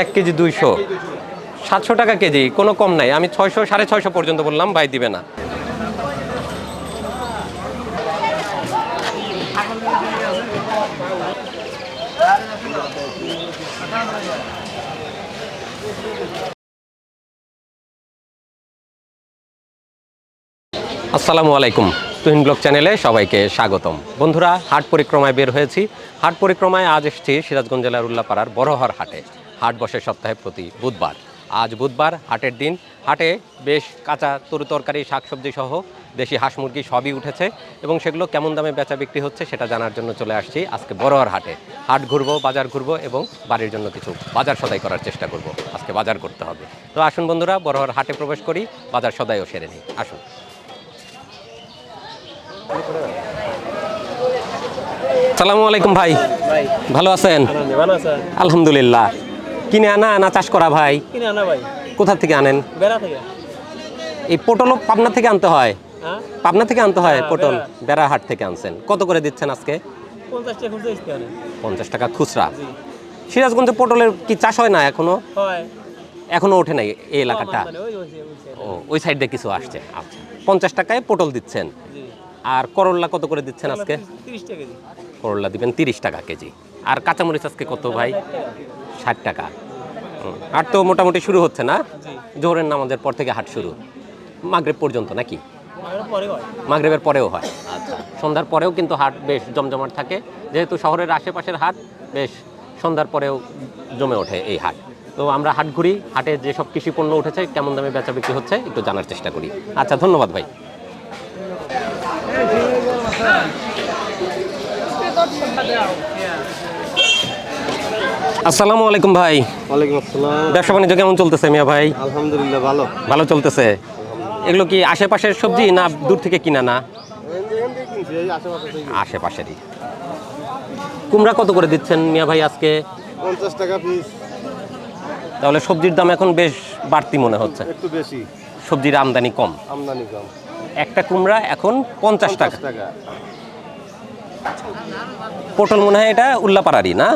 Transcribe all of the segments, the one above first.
এক কেজি দুইশো। সাতশো টাকা কেজি, কোনো কম নাই। আমি ছয়শো, সাড়ে ছয়শো পর্যন্ত বললাম, ভাই দিবে না। আসসালামু আলাইকুম, তুহিন ব্লগ চ্যানেলে সবাইকে স্বাগতম। বন্ধুরা, হাট পরিক্রমায় বের হয়েছি। হাট পরিক্রমায় আজ এসেছি সিরাজগঞ্জ জেলার উল্লাপাড়ার বড়হর হাটে। হাট বসে সপ্তাহে প্রতি বুধবার। আজ বুধবার হাটের দিন। হাটে বেশ কাঁচা তরু তরকারি শাকসবজি সহ দেশি হাঁস মুরগি সবই উঠেছে এবং সেগুলো কেমন দামে বেচা বিক্রি হচ্ছে সেটা জানার জন্য চলে আসছি আজকে বড়হর হাটে। হাট ঘুরবো বাজার ঘুরবো এবং বাড়ির জন্য কিছু বাজার সদাই করার চেষ্টা করব। আজকে বাজার করতে হবে। তো আসুন বন্ধুরা বড়হর হাটে প্রবেশ করি বাজার সদাইও সেরে নিই। আসুন। সালামু আলাইকুম ভাই। ভালো আছেন? আলহামদুলিল্লাহ। কিনে আনা না চাষ করা ভাই? কিনে আনা ভাই। কোথা থেকে আনেন? বেড়া থেকে। এই পটলও পাবনা থেকে আনতে হয়? হ্যাঁ? পাবনা থেকে আনতে হয় হ্যাঁ, পটল? বেড়া। বেড়াহাট থেকে আনছেন। কত করে দিচ্ছেন আজকে? পঞ্চাশ টাকা আনে খুচরা। সিরাজগঞ্জে পটলের কি চাষ হয় না এখনও? হয়। এখনও ওঠে নাই এই এলাকাটা? মানে। ও ওই সাইড দিয়ে কিছু আসছে। আচ্ছা। পঞ্চাশ টাকায় পটল দিচ্ছেন। আর করল্লা কত করে দিচ্ছেন আজকে? করল্লা দিবেন তিরিশ টাকা কেজি। আর কাঁচামরিচ আজকে কত ভাই? ষাট টাকা। হাট তো মোটামুটি শুরু হচ্ছে না? জোহরের নামাজের পর থেকে হাট শুরু। মাগরেব পর্যন্ত নাকি? মাগরেবের পরেও হয়। আচ্ছা। সন্ধ্যার পরেও কিন্তু হাট বেশ জমজমাট থাকে। যেহেতু শহরের আশেপাশের হাট বেশ সন্ধ্যার পরেও জমে ওঠে এই হাট। তো আমরা হাট ঘুরি হাটে যেসব কৃষি পণ্য উঠেছে কেমন দামে বেচা বিক্রি হচ্ছে একটু জানার চেষ্টা করি। আচ্ছা ধন্যবাদ ভাই। আসসালামু আলাইকুম ভাই। ওয়ালাইকুম আসসালাম। ব্যবসা বাণিজ্য কেমন চলতেছে মিয়া ভাই? আলহামদুলিল্লাহ ভালো। ভালো চলতেছে। এগুলো কি আশেপাশের সবজি না দূর থেকে কিনা না? আশেপাশেরই। কুমড়া কত করে দিচ্ছেন মিয়া ভাই আজকে? পঞ্চাশ টাকা পিস। তাহলে সবজির দাম এখন বেশ বাড়তি মনে হচ্ছে। একটু বেশি। সবজির আমদানি কম। আমদানি কম। একটা কুমড়া এখন পঞ্চাশ টাকা। পটল মনে হয় এটা উল্লাপাড়ারই না?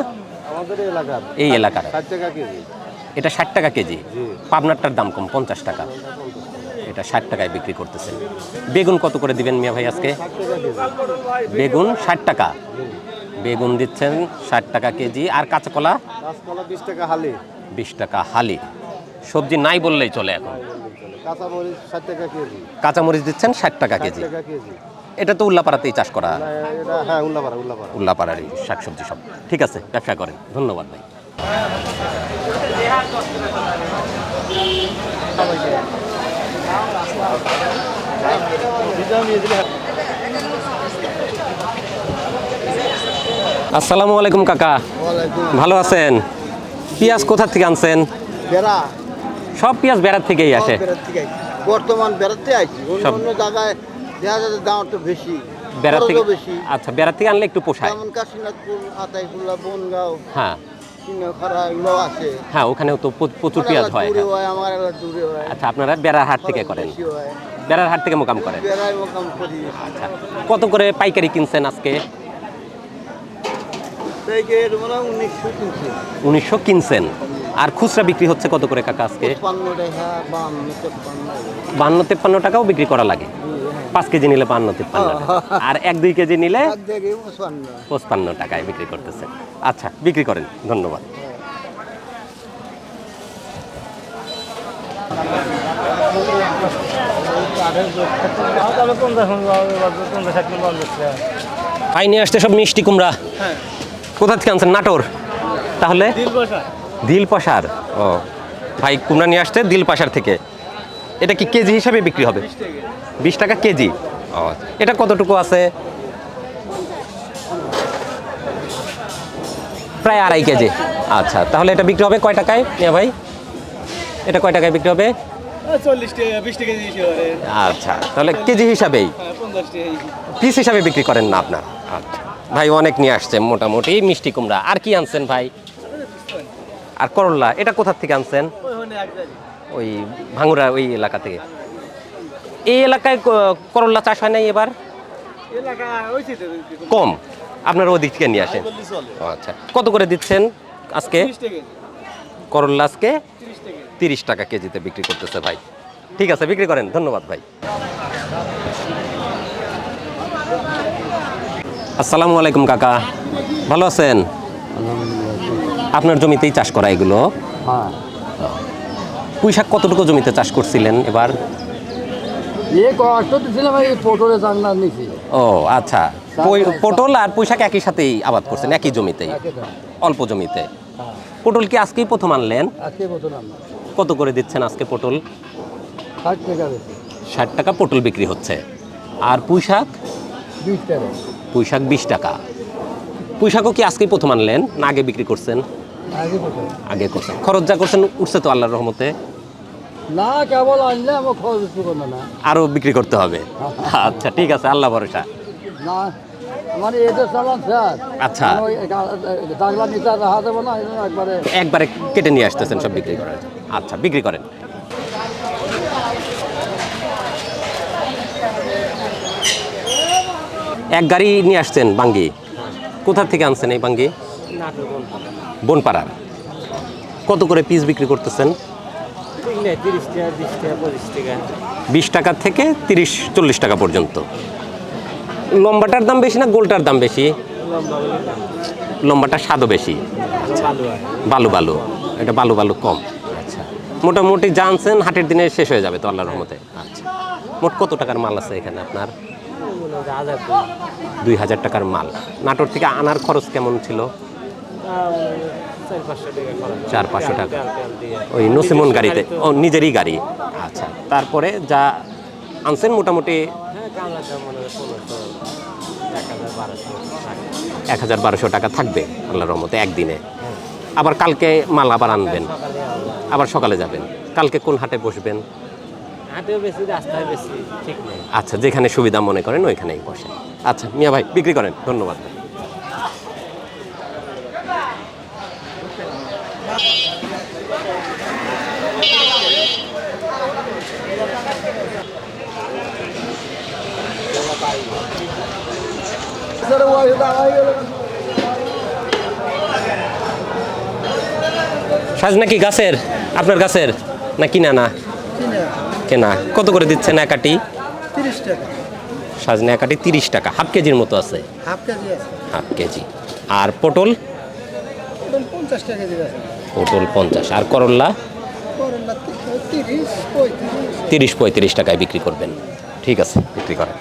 এই এলাকার। এটা ষাট টাকা কেজি। পাবনারটার দাম কম পঞ্চাশ টাকা। এটা ষাট টাকায় বিক্রি করতেছেন। বেগুন কত করে দিবেন মিয়া ভাই আজকে? বেগুন ষাট টাকা। বেগুন দিচ্ছেন ষাট টাকা কেজি। আর কাঁচা কলা কাঁচকলা বিশ টাকা হালি। বিশ টাকা হালি। সবজি নাই বললেই চলে এখন। কাঁচামরিচ ষাট টাকা কেজি। কাঁচামরিচ দিচ্ছেন ষাট টাকা কেজি। এটা তো উল্লাপাড়াতেই চাষ করা। হ্যাঁ উল্লাপাড়া উল্লাপাড়া। উল্লাপাড়ারই শাকসবজি সব। ঠিক আছে ব্যবসা করেন। ধন্যবাদ ভাই। আসসালামু আলাইকুম কাকা। ভালো আছেন? পেঁয়াজ কোথা থেকে আনছেন? বেড়া। সব পেঁয়াজ বেড়ার থেকেই আসে। বর্তমান বেড়াতে সব- অন্য জায়গায় দেখা যাচ্ছে দাম একটু বেশি বেড়ার থেকে বেশি। আচ্ছা বেড়ার থেকে আনলে একটু পোষায়। যেমন কাশীনাথপুর আতাইকুল্লা বনগাঁও হ্যাঁ। হ্যাঁ ওখানেও তো প্রচুর পেঁয়াজ হয় আচ্ছা আপনারা বেড়ার হাট থেকে করেন? বেড়ার হাট থেকে মোকাম করেন? আচ্ছা কত করে পাইকারি কিনছেন আজকে? উনিশশো কিনছেন। আর খুচরা বিক্রি হচ্ছে কত করে কাকা আজকে? বান্ন তেপ্পান্ন টাকাও বিক্রি করা লাগে। পাঁচ কেজি নিলে বান্ন তেপ্পান্ন। আর এক দুই কেজি নিলে পঁচপান্ন। টাকায় বিক্রি করতেছে। আচ্ছা বিক্রি করেন ধন্যবাদ। ভাই নিয়ে আসতে সব মিষ্টি কুমড়া? কোথা থেকে আনছেন? নাটোর? তাহলে? দিল পাশার ও। ভাই কুমড়া নিয়ে আসতে দিল পাশার থেকে। এটা কি কেজি হিসাবে বিক্রি হবে? বিশ টাকা কেজি। এটা কতটুকু আছে? প্রায় আড়াই কেজি। আচ্ছা তাহলে এটা বিক্রি হবে কয় টাকায় মিয়া ভাই? এটা কয় টাকায় বিক্রি হবে? আচ্ছা তাহলে কেজি হিসাবেই। পিস হিসাবে বিক্রি করেন না আপনার। আচ্ছা ভাই অনেক নিয়ে আসছে মোটামুটি মিষ্টি কুমড়া। আর কি আনছেন ভাই? আর করল্লা এটা কোথার থেকে আনছেন? ওই ভাঙুরা ওই এলাকা থেকে। এই এলাকায় ক- করল্লা চাষ হয় নাই এবার? কম। আপনার ওদিক থেকে নিয়ে আসেন। ও আচ্ছা। কত করে দিচ্ছেন আজকে? করল্লা আজকে? তিরিশ টাকা তিরিশ টাকা কেজিতে বিক্রি করতেছে ভাই। ঠিক আছে বিক্রি করেন। ধন্যবাদ ভাই। আসসালামু আলাইকুম কাকা। ভালো আছেন? আপনার জমিতেই চাষ করা এগুলো? হ্যাঁ। পুঁই শাক কতটুকু জমিতে চাষ করছিলেন এবার? ও আচ্ছা। পটল আর পুঁই শাক একই সাথেই আবাদ করছেন একই জমিতেই অল্প জমিতে। পটল কি আজকেই প্রথম আনলেন? কত করে দিচ্ছেন আজকে পটল? ষাট টাকা পটল বিক্রি হচ্ছে। আর পুঁই শাক বিশ টাকা। পুঁই শাক বিশ টাকা। পুঁই শাকও কি আজকেই প্রথম আনলেন না আগে বিক্রি করছেন? আগে করছেন। খরচ যা করছেন উঠছে তো আল্লাহর রহমতে। না কেবল আনলে আমার খরচ একটু করবে না। আরও বিক্রি করতে হবে। আচ্ছা ঠিক আছে আল্লাহ ভরসা। না মানে এটা চালান স্যার। আচ্ছা। ওই দাগলা রাখা দেবো না একবারে একবারে কেটে নিয়ে আসতেছেন সব বিক্রি করার আচ্ছা বিক্রি করেন। এক গাড়ি নিয়ে আসছেন বাঙ্গি। কোথার থেকে আনছেন এই বাঙ্গি? বনপাড়ার। কত করে পিস বিক্রি করতেছেন? বিশ টাকা থেকে তিরিশ চল্লিশ টাকা পর্যন্ত। লম্বাটার দাম বেশি না গোলটার দাম বেশি? লম্বাটা স্বাদও বেশি। বালু বালু এটা বালু বালু কম। আচ্ছা। মোটামুটি জানছেন হাটের দিনে শেষ হয়ে যাবে তো আল্লাহর রহমতে। আচ্ছা। মোট কত টাকার মাল আছে এখানে আপনার? দুই। হাজার টাকার মাল। নাটোর থেকে আনার খরচ কেমন ছিল? চার পাঁচশো টাকা। ওই নসিমন গাড়িতে। ও নিজেরই গাড়ি। আচ্ছা। তারপরে যা আনছেন মোটামুটি এক হাজার বারোশো টাকা থাকবে আল্লাহ রহমতে একদিনে। আবার কালকে মাল আবার আনবেন। আবার সকালে যাবেন। কালকে কোন হাটে বসবেন? আচ্ছা যেখানে সুবিধা মনে করেন ওইখানেই বসেন। আচ্ছা মিয়া ভাই বিক্রি করেন। ধন্যবাদ। ভাই সাজ নাকি গাছের? আপনার গাছের? না কিনা না? কেনা। কত করে দিচ্ছেন একাটি তিরিশ টাকা সাজনে একাটি তিরিশ টাকা। হাফ কেজির মতো আছে। Half KG. আর পটল? পটল পঞ্চাশ। আর করল্লা? তিরিশ পঁয়ত্রিশ টাকায় বিক্রি করবেন। ঠিক আছে, বিক্রি করেন।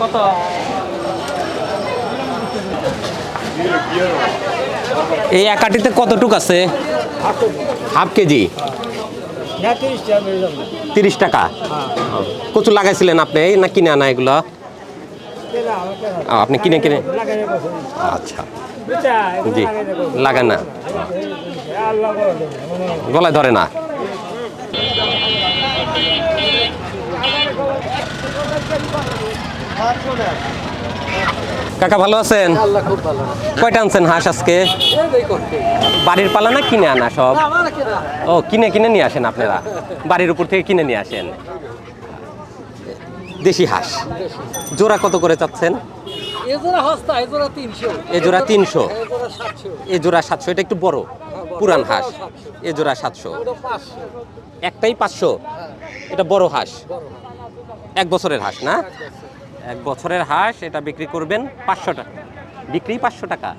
কত? এই একাটিতে কতটুক আছে? Half KG? তিরিশ টাকা টাকা? কচু লাগাইছিলেন আপনি? না কিনে আনা এগুলো? আপনি কিনে কিনে আচ্ছা। জি। লাগে না। গলায় ধরে না। কাকা ভালো আছেন? কয়টা আনছেন হাঁস আজকে? বাড়ির পালা না কিনে আনা সব? ও কিনে কিনে নিয়ে আসেন আপনারা? বাড়ির উপর থেকে কিনে নিয়ে আসেন। দেশি হাঁস। জোড়া কত করে চাচ্ছেন? এজোড়া তিনশো। এ জোড়া তিনশো। এ জোড়া সাতশো। এটা একটু বড় পুরান হাঁস। এ জোড়া সাতশো। একটাই পাঁচশো? এটা বড় হাঁস। এক বছরের হাঁস না? এক বছরের হাঁস এটা বিক্রি করবেন পাঁচশো টাকা। বিক্রি পাঁচশো টাকা।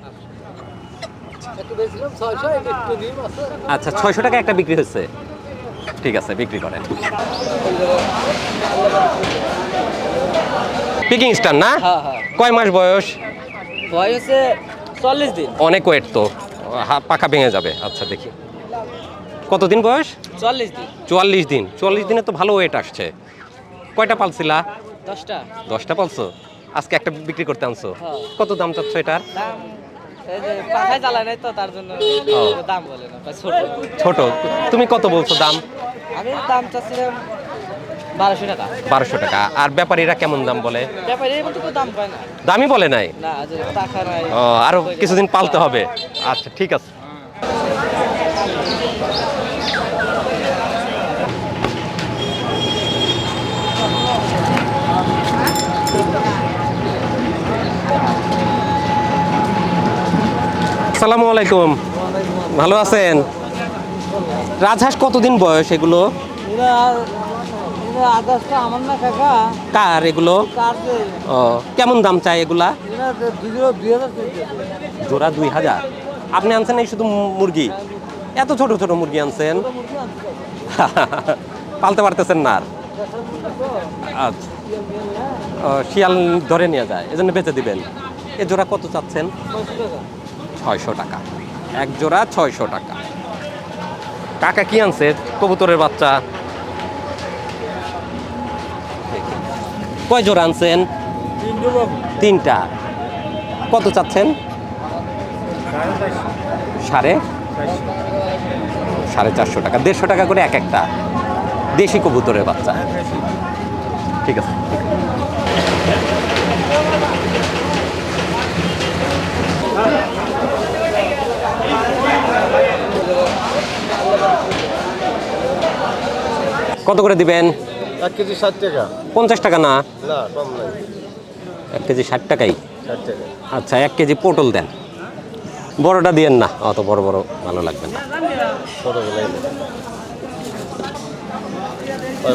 আচ্ছা ছয়শো টাকা একটা বিক্রি হচ্ছে ঠিক আছে বিক্রি করেন। পিকিং স্টার না? হ্যাঁ হ্যাঁ। কয় মাস বয়স? বয়সে চল্লিশ দিন। অনেক ওয়েট তো। পাখা ভেঙে যাবে। আচ্ছা দেখি। কতদিন বয়স? চল্লিশ দিন। চুয়াল্লিশ দিন। চুয়াল্লিশ দিনে তো ভালো ওয়েট আসছে। কয়টা পালছিলা? দশটা। দশটা পালছো আজকে একটা বিক্রি করতে আনছো। হ্যাঁ। কত দাম চাচ্ছ এটার? দাম এই যে পাখায় জ্বালায় নাই তো তার জন্য দাম বলে না ছোট। ছোট। তুমি কত বলছো দাম? আমি দাম চাচ্ছিলাম বারোশো টাকা। বারোশো টাকা। আর ব্যাপারীরা কেমন দাম বলে? দাম পায় না। দামই বলে নাই। ও আরও কিছুদিন পালতে হবে। আচ্ছা ঠিক আছে। আসসালামু আলাইকুম। ভালো আছেন? রাজহাঁস কতদিন বয়স এগুলো? কার এগুলো? ও কেমন দাম চাই এগুলা? জোড়া দুই হাজার? আপনি আনছেন এই শুধু মুরগি? এত ছোট ছোট মুরগি আনছেন? পালতে পারতেছেন না আর? আচ্ছা। শিয়াল ধরে নিয়ে যায় এজন্য বেঁচে দিবেন। এ জোড়া কত চাচ্ছেন? ছয়শো টাকা। এক জোড়া ছয়শো টাকা। কাকা কি আনছে? কবুতরের বাচ্চা। কয় জোড়া আনছেন? তিনটা। কত চাচ্ছেন? সাড়ে? সাড়ে চারশো টাকা। দেড়শো টাকা করে এক একটা। দেশি কবুতরের বাচ্চা। ঠিক আছে। কত করে দিবেন? এক কেজি ষাট টাকা। পঞ্চাশ টাকা না? এক কেজি ষাট টাকাই? আচ্ছা এক কেজি পটল দেন। বড়টা দিয়েন না? অত বড় বড় ভালো লাগবে না।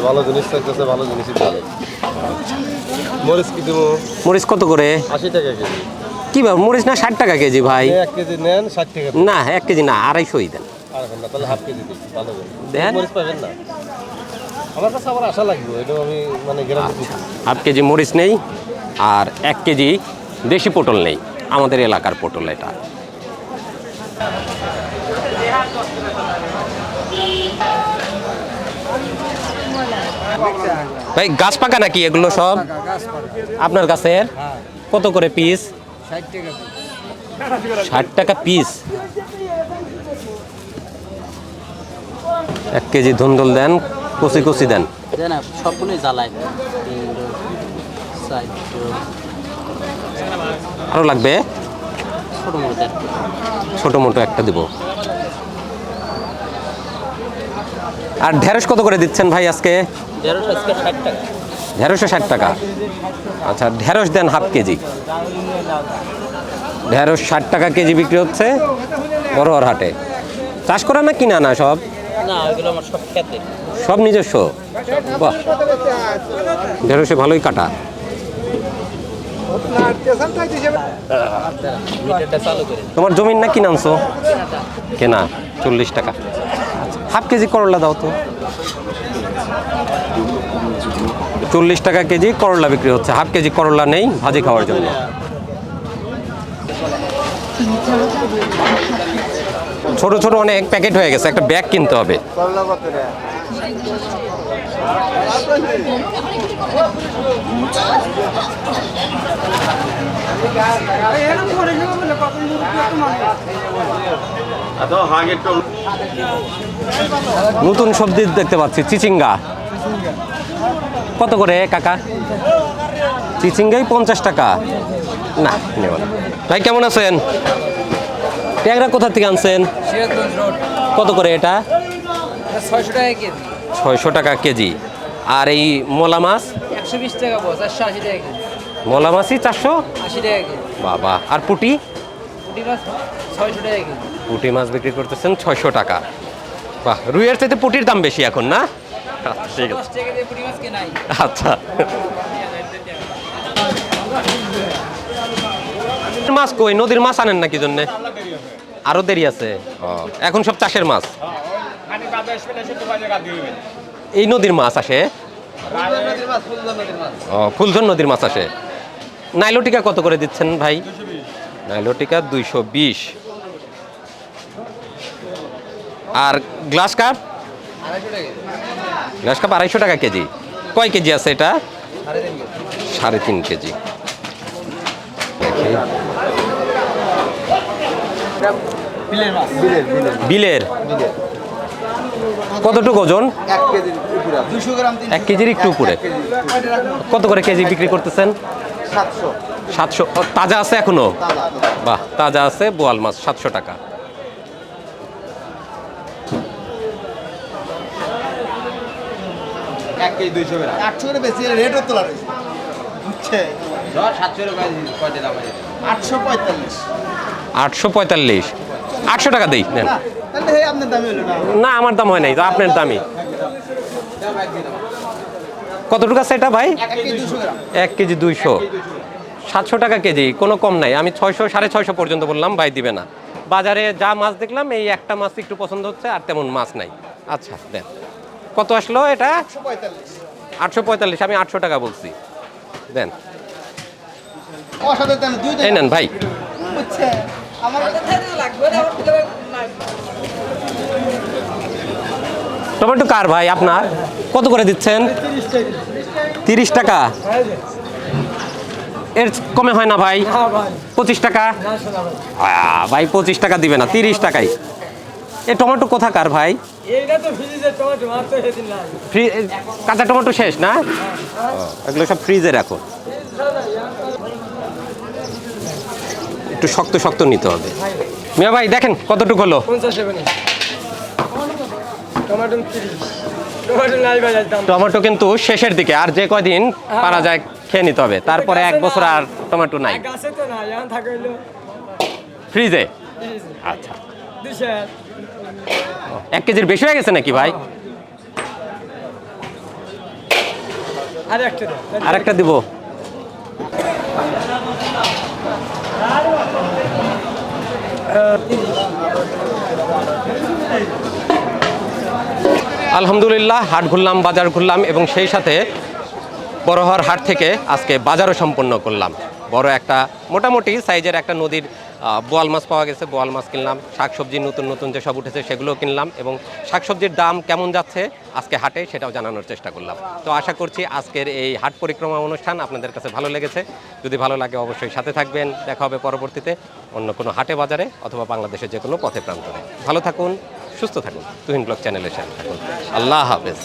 ভালো জিনিস থাকতেছে ভালো জিনিসই ভালো। মরিচ কি দেবো? মরিচ কত করে? আশি টাকা কেজি। কি ভাই মরিচ না ষাট টাকা কেজি ভাই? এক কেজি নেন ষাট টাকা না এক কেজি না আড়াইশোই দেন। আর এখন না তাহলে হাফ কেজি দিই ভালো দেন। মরিচ পাবেন না। আমার কাছে আবার আশা লাগবে এটা আমি মানে হাফ কেজি মরিচ নেই আর এক কেজি দেশি পটল নেই, আমাদের এলাকার পটল এটা। ভাই, গাছ পাকা নাকি এগুলো সব? আপনার গাছের? কত করে পিস ষাট টাকা পিস এক কেজি ধুন্দল দেন কচি কচি দেন। দেন সবগুলোই জ্বালায় আরও লাগবে? ছোটো মোটো একটা দিব। আর ঢেঁড়স কত করে দিচ্ছেন ভাই আজকে? আজকে ষাট টাকা। ষাট টাকা। আচ্ছা ঢেঁড়স দেন হাফ কেজি। ঢেঁড়স ষাট টাকা কেজি বিক্রি হচ্ছে বড়োয়ার হাটে চাষ করা না কিনা না সব? না ওইগুলো আমার সব খেতে সব নিজস্ব? বাহ। ঢেঁড়সে ভালোই কাটা। তোমার জমির না কিনে আনছো কেনা চল্লিশ টাকা। হাফ কেজি করলা দাও তো। চল্লিশ টাকা কেজি করলা বিক্রি হচ্ছে। হাফ কেজি করলা নেই ভাজি খাওয়ার জন্য। ছোট ছোট অনেক প্যাকেট হয়ে গেছে, একটা ব্যাগ কিনতে হবে। নতুন সবজি দেখতে পাচ্ছি, চিচিঙ্গা। কত করে, কাকা? চিচিঙ্গাই পঞ্চাশ টাকা। না না। ভাই, কেমন আছেন? ট্যাংরা কোথা থেকে আনছেন? কত করে এটা? ছয়শো টাকা কেজি। ছয়শো টাকা কেজি। আর এই মোলা মাছ? একশো বিশ টাকা চারশো আশি টাকা কেজি। মোলা মাছই চারশো? আশি টাকা কেজি। বাবা আর পুটি? পুঁটি মাছ ছয়শো টাকা কেজি। পুটি মাছ বিক্রি করতেছেন ছয়শো টাকা। বাহ রুইয়ের চাইতে পুটির দাম বেশি এখন না? ঠিক আছে আচ্ছা। মাছ কই? নদীর মাছ আনেন নাকি জন্য? আরও দেরি আছে। এখন সব চাষের মাছ? এই নদীর মাছ আসে? ফুলঝন নদীর মাছ আসে। নাইলোটিকা কত করে দিচ্ছেন ভাই? নাইলোটিকা দুইশো বিশ। আর গ্লাস কাপ? গ্লাস কাপ আড়াইশো টাকা কেজি। কয় কেজি আছে এটা? সাড়ে তিন কেজি। বিলের কতটুকু ওজন? এক কেজি এক কেজির একটু উপরে। কত করে কেজি বিক্রি করতেছেন? সাতশো। তাজা আছে এখনও? বাহ তাজা আছে বোয়াল মাছ সাতশো টাকা। এক কেজি দুইশো আটশো করে বেশি রেটও তোলা রয়েছে আটশো পঁয়তাল্লিশ। আটশো টাকা দিই। নেন না। আমার দাম হয় নাই তো আপনার দামই। কতটুকু আছে এটা ভাই? এক কেজি দুইশো সাতশো টাকা কেজি কোনো কম নাই। আমি ছয়শো সাড়ে ছয়শো পর্যন্ত বললাম ভাই দিবে না। বাজারে যা মাছ দেখলাম এই একটা মাছ একটু পছন্দ হচ্ছে আর তেমন মাছ নাই। আচ্ছা দেন। কত আসলো এটা? আটশো পঁয়তাল্লিশ আমি আটশো টাকা বলছি। দেন। এই নেন ভাই। টমেটো কার ভাই আপনার? কত করে দিচ্ছেন? তিরিশ টাকা। এর কমে হয় না ভাই? পঁচিশ টাকা? ভাই। পঁচিশ টাকা দিবে না তিরিশ টাকাই। এ টমেটো কোথাকার ভাই? সেদিন না ফ্রি কাঁচা টমেটো শেষ না? এগুলো সব ফ্রিজে রাখো। একটু শক্ত শক্ত নিতে হবে। মিয়া ভাই দেখেন কতটুকু হলো? টমেটো কিন্তু শেষের দিকে আর যে কয়দিন পারা যায় খেয়ে নিতে হবে। তারপরে এক বছর আর টমেটো নাই। ফ্রিজে? আচ্ছা। এক কেজির বেশি হয়ে গেছে নাকি ভাই? আর একটা আরেকটা দিব। আলহামদুলিল্লাহ, হাট ঘুরলাম, বাজার ঘুরলাম এবং সেই সাথে বড়হর হাট থেকে আজকে বাজারও সম্পন্ন করলাম। বড় একটা, মোটামুটি সাইজের একটা নদীর বোয়াল মাছ পাওয়া গেছে, বোয়াল মাছ কিনলাম। শাকসবজি নতুন নতুন যেসব উঠেছে সেগুলোও কিনলাম এবং শাকসবজির দাম কেমন যাচ্ছে আজকে হাটে সেটাও জানানোর চেষ্টা করলাম। তো আশা করছি আজকের এই হাট পরিক্রমা অনুষ্ঠান আপনাদের কাছে ভালো লেগেছে। যদি ভালো লাগে অবশ্যই সাথে থাকবেন। দেখা হবে পরবর্তীতে অন্য কোনো হাটে বাজারে অথবা বাংলাদেশের যে কোনো পথে প্রান্তরে। ভালো থাকুন, সুস্থ থাকুন। তুহিন ব্লগ চ্যানেলের সাথে থাকুন। আল্লাহ হাফেজ।